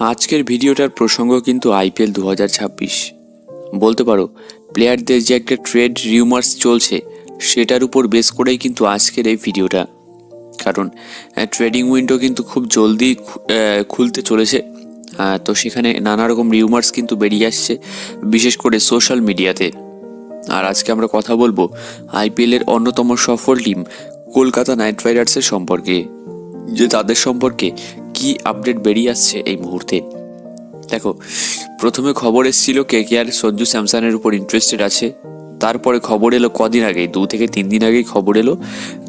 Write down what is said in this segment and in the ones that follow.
আজকের ভিডিওটার প্রসঙ্গ কিন্তু আইপিএল দু হাজার ছাব্বিশ। বলতে পারো, প্লেয়ারদের যে একটা ট্রেড রিউমার্স চলছে, সেটার উপর বেস করেই কিন্তু আজকের এই ভিডিওটা। কারণ ট্রেডিং উইন্ডো কিন্তু খুব জলদি খুলতে চলেছে। তো সেখানে নানা রকম রিউমার্স কিন্তু বেরিয়ে আসছে, বিশেষ করে সোশ্যাল মিডিয়াতে। আর আজকে আমরা কথা বলব আইপিএলের অন্যতম সফল টিম, কলকাতা নাইট রাইডার্সের সম্পর্কে। যে তাদের সম্পর্কে কি আপডেট বেরিয়ে আসছে এই মুহূর্তে? দেখো, প্রথমে খবর এসেছিল কে কে আর সঞ্জু স্যামসানের উপর ইন্টারেস্টেড আছে। তারপরে খবর এলো কদিন আগে দু থেকে তিন দিন আগেই খবর এলো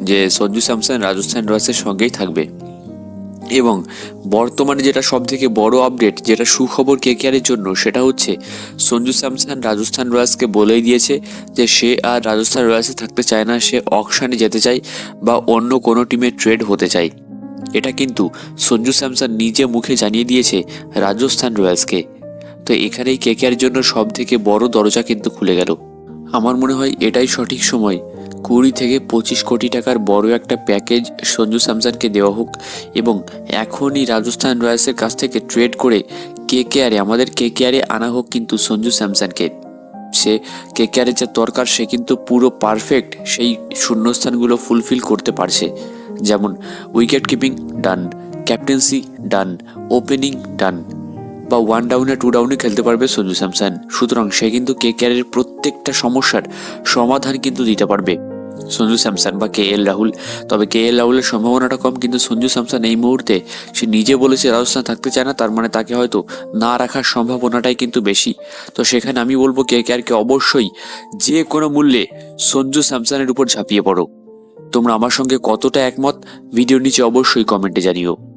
যে সঞ্জু স্যামসান, রাজস্থান রয়্যালসের সঙ্গেই থাকবে। এবং বর্তমানে যেটা সব থেকে বড় আপডেট যেটা সুখবর কে কেকেআরের জন্য, সেটা হচ্ছে সঞ্জু, স্যামসন, রাজস্থান রয়্যালসকে বলেই দিয়েছে যে সে আর রাজস্থান রয়্যালসে থাকতে চায় না, সে অকশানে যেতে চায় বা অন্য কোনো টিমে ট্রেড হতে চায়। এটা কিন্তু সঞ্জু স্যামসন নিজে মুখে জানিয়ে দিয়েছে রাজস্থান রয়্যালসকে। তো এখানেই কেকেআর জন্য সব থেকে বড় দরজা কিন্তু খুলে গেল। আমার মনে হয় এটাই সঠিক সময়। কুড়ি থেকে পঁচিশ কোটি টাকার বড় একটা প্যাকেজ সঞ্জু স্যামসনকে দেওয়া হোক এবং এখনই রাজস্থান রয়্যালসের কাছ থেকে ট্রেড করে কে আমাদের কে আনা হোক কিন্তু সঞ্জু স্যামসনকে। সে কে যা দরকার, সে কিন্তু পুরো পারফেক্ট সেই শূন্যস্থানগুলো ফুলফিল করতে পারছে। যেমন wicket keeping done captaincy done opening done বা ওয়ান ডাউনে টু ডাউনে খেলতে পারবে সঞ্জু স্যামসন। সুতরাং সে কিন্তু কে কেয়ারের প্রত্যেকটা সমস্যার সমাধান কিন্তু দিতে পারবে সঞ্জু স্যামসন বা কে এল রাহুল। তবে কে এল রাহুলের সম্ভাবনাটা কম, কিন্তু সঞ্জু স্যামসন এই মুহূর্তে সে নিজে বলেছে রাজস্থান থাকতে চায় না, তার মানে তাকে হয়তো না রাখার সম্ভাবনাটাই কিন্তু বেশি। তো সেখানে আমি বলব কে কেয়ারকে অবশ্যই যে কোনো মূল্যে সঞ্জু স্যামসনের উপর ঝাঁপিয়ে পড়ো। তোমরা আমার সঙ্গে কতটা একমত ভিডিওর নিচে অবশ্যই কমেন্টে জানিও।